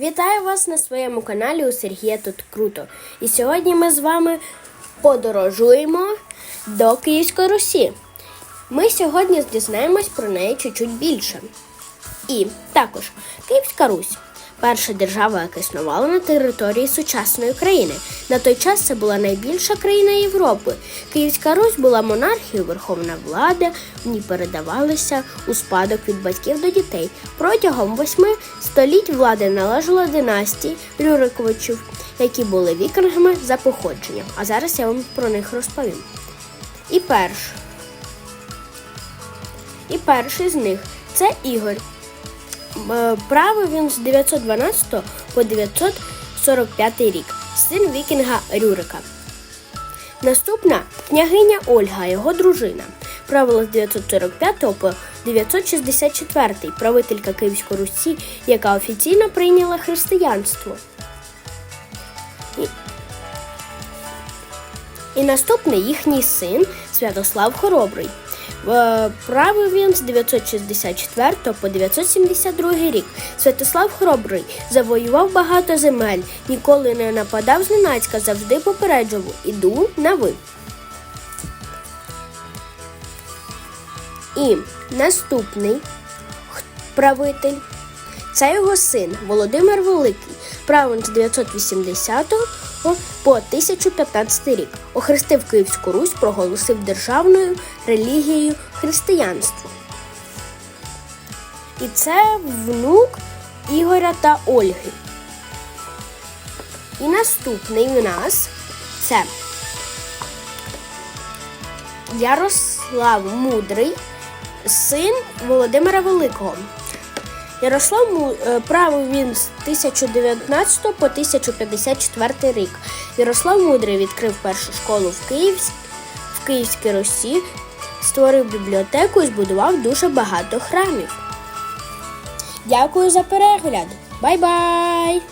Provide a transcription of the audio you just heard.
Вітаю вас на своєму каналі у Сергія Тут Круто. І сьогодні ми з вами подорожуємо до Київської Русі. Ми сьогодні дізнаємось про неї чуть-чуть більше. І також Київська Русь. Перша держава, яка існувала на території сучасної країни. На той час це була найбільша країна Європи. Київська Русь була монархією, верховна влада, в ній передавалися у спадок від батьків до дітей. Протягом восьми століть влада належала династії Рюриковичів, які були вікінгами за походженням. А зараз я вам про них розповім. І перш. І перший з них це Ігор. Е, Правив він з 912 по 945 рік, син вікінга Рюрика. Наступна княгиня Ольга, його дружина. Правила з 945 по 964 правителька Київської Русі, яка офіційно прийняла християнство. І наступний їхній син Святослав Хоробрий. Е, Правив він з 964 по 972 рік. Святослав Хоробрий завоював багато земель, ніколи не нападав зненацька, завжди попереджував іду на ви. І наступний правитель це його син Володимир Великий, правив з 980 по 1015 рік. Охрестив Київську Русь, проголосив державною релігією християнство. І це внук Ігоря та Ольги. І наступний у нас це Ярослав Мудрий, син Володимира Великого. Ярослав е, правив він з 1019 по 1054 рік. Ярослав Мудрий відкрив першу школу в, Київ, в Київській Русі, створив бібліотеку і збудував дуже багато храмів. Дякую за перегляд. Бай-бай!